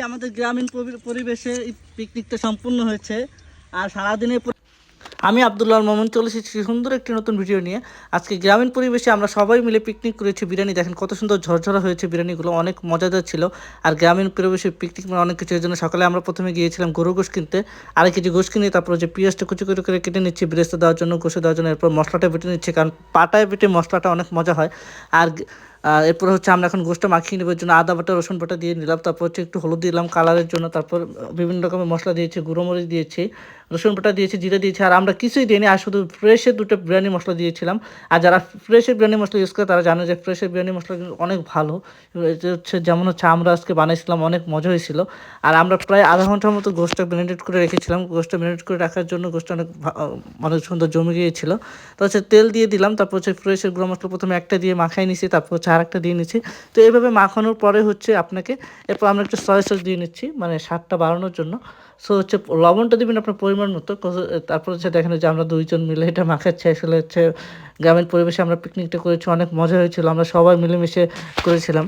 আমাদের গ্রামীণ পরিবেশে পিকনিকটা সম্পূর্ণ হয়েছে। আর সারাদিনের পর- আমি আবদুল্লাহ মোহাম্মদ চলে এসেছি সুন্দর একটি নতুন ভিডিও নিয়ে। আজকে গ্রামীণ পরিবেশে আমরা সবাই মিলে পিকনিক করেছি বিরিয়ানি। দেখেন কত সুন্দর ঝরঝরা হয়েছে বিরিয়ানিগুলো, অনেক মজাদার ছিল। আর গ্রামীণ পরিবেশে পিকনিক মানে অনেক কিছু জন্য সকালে আমরা প্রথমে গিয়েছিলাম গরু গোশ কিনতে। আরেক কিছু গোশ কিনে তারপর যে পেঁয়াজটা কুচি করে করে কেটে নিচ্ছি, ব্রেস্তে দেওয়ার জন্য গোশে দেওয়ার জন্য, এরপর মশলাটা বেটে নিচ্ছি, কারণ পাটায় বেটে মশলাটা অনেক মজা হয়। আর এরপর হচ্ছে আমরা এখন গোষ্ঠটা মাখিয়ে নেবার জন্য আদা বাটা, রসুন বাটা দিয়ে নিলাম। তারপর হচ্ছে একটু হলুদ দিলাম কালারের জন্য। তারপর বিভিন্ন রকমের মশলা দিয়েছি, গুঁড়ো মরিচ দিয়েছি, রসুন বাটা দিয়েছি, জিরে দিয়েছি। আর আমরা কিছুই দিইনি, আর শুধু ফ্রেশের দুটো বিরিয়ানি মশলা দিয়েছিলাম। আর যারা ফ্রেশের বিরিয়ানি মশলা ইউজ করে, তারা জানে যে ফ্রেশের বিরিয়ানি মশলা কিন্তু অনেক ভালো। হচ্ছে যেমন হচ্ছে আমরা আজকে বানিয়েছিলাম অনেক মজা হয়েছিল। আর আমরা প্রায় আধা ঘণ্টার মতো গোষ্ঠটা ম্যারিনেট করে রেখেছিলাম। গোষ্ঠটা ম্যারিনেট করে রাখার জন্য গোষ্ঠটা অনেক অনেক সুন্দর জমে গিয়েছিল। তো হচ্ছে তেল দিয়ে দিলাম, তারপর হচ্ছে ফ্রেশের গুঁড়ো মশলা প্রথমে একটা দিয়ে মাখাই নিছি, তারপর হচ্ছে আর একটা দিয়ে নিচ্ছি। তো এইভাবে মাখানোর পরে হচ্ছে আপনাকে এরপর আমরা একটু সয়া সস দিয়ে নিচ্ছি মানে স্বাদটা বাড়ানোর জন্য। সো হচ্ছে লবণটা দেবেন আপনার পরিমাণ মতো তারপর হচ্ছে দেখেন যে আমরা দুইজন মিলে এটা মাখাচ্ছি। আসলে হচ্ছে গ্রামীণ পরিবেশে আমরা পিকনিকটা করেছি, অনেক মজা হয়েছিল, আমরা সবাই মিলেমিশে করেছিলাম।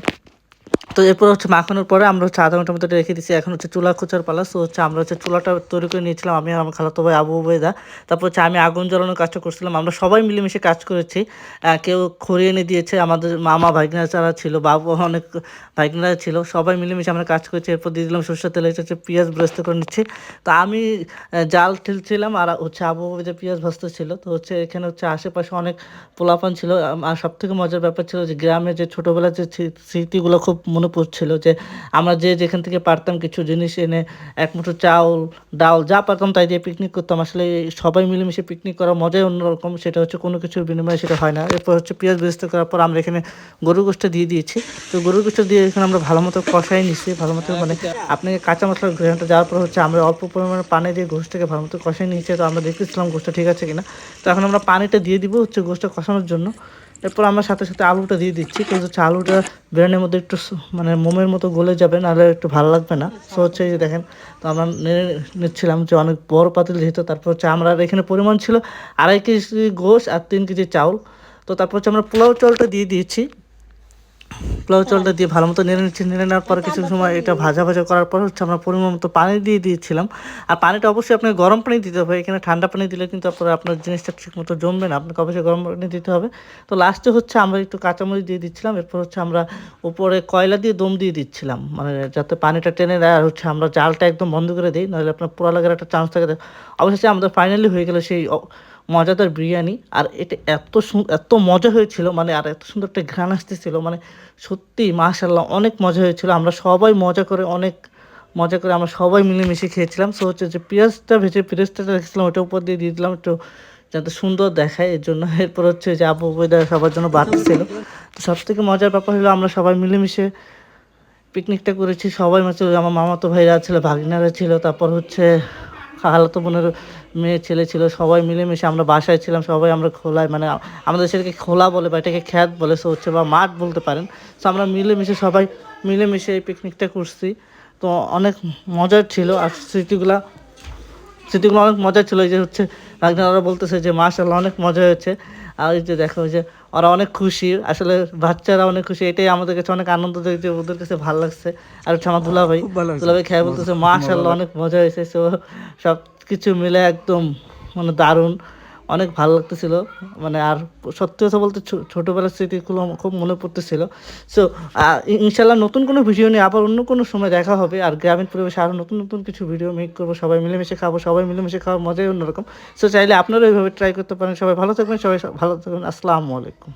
তো এরপর হচ্ছে মাখানোর পরে আমরা হচ্ছে আধা ঘণ্টার এটা রেখে দিচ্ছি এখন হচ্ছে চুলা খোঁচার পালা। সো হচ্ছে আমরা হচ্ছে চুলাটা তৈরি করে নিয়েছিলাম। আমি আর আমার খালাতো ভাই, আবু উবেদা তারপর হচ্ছে আমি আগুন জ্বালানোর কাজটা করছিলাম। আমরা সবাই মিলেমিশে কাজ করেছি। কেউ খড়ি এনে দিয়েছে। আমাদের মামা ভাইগনা যারা ছিল, বাবু অনেক ভাইগনারা ছিল, সবাই মিলেমিশে আমরা কাজ করেছি। এরপর দিয়ে দিলাম সরষের তেল হচ্ছে পেঁয়াজ ব্রেস্ত করে নিচ্ছি। তো আমি জাল ঠেলছিলাম আর হচ্ছে আবু উবেদা পেঁয়াজ ভাজতে ছিল। তো হচ্ছে এখানে হচ্ছে আশেপাশে অনেক পোলাপান ছিল। আর সব থেকে মজার ব্যাপার ছিল যে গ্রামে যে ছোটোবেলার যে স্মৃ- স্মৃতিগুলো খুব মনে পড়ছিল যে আমরা যে যেখান থেকে পারতাম কিছু জিনিস এনে এক মুঠো চাউল, ডাল যা পারতাম তাই দিয়ে পিকনিক করতাম। আসলে সবাই মিলেমিশে পিকনিক করার মজাই অন্যরকম, সেটা হচ্ছে কোনো কিছুর বিনিময়ে সেটা হয় না। এরপর হচ্ছে পেঁয়াজ বেস্ত করার পর আমরা এখানে গরু গোষ্ঠটা দিয়ে দিয়েছি। তো গরু গোষ্ঠটা দিয়ে এখানে আমরা ভালো মতো কষাই নিচ্ছি ভালো মতো মানে আপনি কাঁচা মশলার গ্রেনটা যাওয়ার পর হচ্ছে আমরা অল্প পরিমাণে পানি দিয়ে গোষ্ঠটাকে ভালো মতো কষাই নিয়েছি। তো আমরা দেখতেছিলাম গোষ্ঠটা ঠিক আছে কিনা। তো এখন আমরা পানিটা দিয়ে দিব হচ্ছে গোষ্ঠটা কষানোর জন্য। এরপর আমরা সাথে সাথে আলুটা দিয়ে দিচ্ছি, কিন্তু হচ্ছে আলুটা বিরিয়ানির মধ্যে একটু মানে মোমের মতো গলে যাবে, নাহলে একটু ভালো লাগবে না। সো হচ্ছে যে দেখেন, তো আমরা নেড়ে নিচ্ছিলাম যে অনেক বড় পাতিল যেহেতু, তারপর হচ্ছে আমরা এখানে পরিমাণ ছিল আড়াই কেজি গোশ আর তিন কেজি চাউল। তো তারপর হচ্ছে আমরা পোলাও চাউলটা দিয়ে দিয়েছি। পোলাও চালটা দিয়ে ভালো মতো নেড়ে নিচ্ছি, নেড়ে নেওয়ার পরে কিছু সময় এটা ভাজা ভাজা করার পর হচ্ছে আমরা পরিমাণ মতো পানি দিয়ে দিয়েছিলাম। আর পানিটা অবশ্যই আপনাকে গরম পানি দিতে হবে, এখানে ঠান্ডা পানি দিলে কিন্তু আপনার আপনার জিনিসটা ঠিক মতো জমবে না, আপনাকে অবশ্যই গরম পানি দিতে হবে। তো লাস্টে হচ্ছে আমরা একটু কাঁচামরিচ দিয়ে দিচ্ছিলাম, এরপর হচ্ছে আমরা উপরে কয়লা দিয়ে দম দিয়ে দিচ্ছিলাম মানে যাতে পানিটা টেনে দেয় আর হচ্ছে আমরা জালটা একদম বন্ধ করে দিই, নাহলে আপনার পোড়া লাগার একটা চান্স থাকে। অবশ্যই আমাদের ফাইনালি হয়ে গেল সেই মজাদার বিরিয়ানি। আর এটা এত এত মজা হয়েছিল মানে আর এত সুন্দর একটা ঘ্রাণ আসতেছিল মানে সত্যি মাশাল্লাহ অনেক মজা হয়েছিল। আমরা সবাই মজা করে, অনেক মজা করে আমরা সবাই মিলেমিশে খেয়েছিলাম। সো হচ্ছে যে পেঁয়াজটা ভেজে, পেঁয়াজটা রেখেছিলাম, ওটার উপর দিয়ে দিয়ে দিলাম একটু যাতে সুন্দর দেখায়, এর জন্য এরপর হচ্ছে যে আবু ওয়েদার সবার জন্য বাড়তেছিল তো সব থেকে মজার ব্যাপার হলো আমরা সবাই মিলেমিশে পিকনিকটা করেছি। সবাই মাত্র আমার মামাতো ভাইরা ছিল, ভাগিনারা ছিল, তারপর হচ্ছে খালাতো বোনের মেয়ে ছেলে ছিল, সবাই মিলেমিশে আমরা বাসায় ছিলাম, সবাই আমরা খোলায় মানে আমাদের সেটাকে খোলা বলে বা এটাকে খ্যাত বলে, সো হচ্ছে বা মাঠ বলতে পারেন। সো আমরা মিলেমিশে সবাই মিলেমিশে এই পিকনিকটা করছি। তো অনেক মজার ছিল, আর স্মৃতিগুলা, স্মৃতিগুলো অনেক মজা ছিল। এই যে হচ্ছে ওরা বলতেছে যে মাশাল্লাহ অনেক মজা হয়েছে। আর এই যে দেখো যে ওরা অনেক খুশি। আসলে বাচ্চারা অনেক খুশি। এটাই আমাদের কাছে অনেক আনন্দ দেখছে ওদের কাছে ভালো লাগছে। আর হচ্ছে আমার দুলা ভাই। দুলা ভাই খেয়ে বলতেছে মাশাল্লাহ অনেক মজা হয়েছে। সো সব কিছু মিলে একদম মানে দারুণ। অনেক ভালো লাগতেছিল। মানে আর সত্যি কথা বলতে ছোটোবেলার স্মৃতিগুলো খুব মনে পড়তেছিল। সো ইনশাল্লাহ নতুন কোনো ভিডিও নিয়ে আবার অন্য কোনো সময় দেখা হবে। আর গ্রামীণ পরিবেশে আরও নতুন নতুন কিছু ভিডিও মেক করব। সবাই মিলেমিশে খাব, সবাই মিলেমিশে খাওয়ার মজাই অন্যরকম। সো চাইলে আপনারা এইভাবে ট্রাই করতে পারেন। সবাই ভালো থাকবেন, সবাই ভালো থাকবেন। আসসালামু আলাইকুম।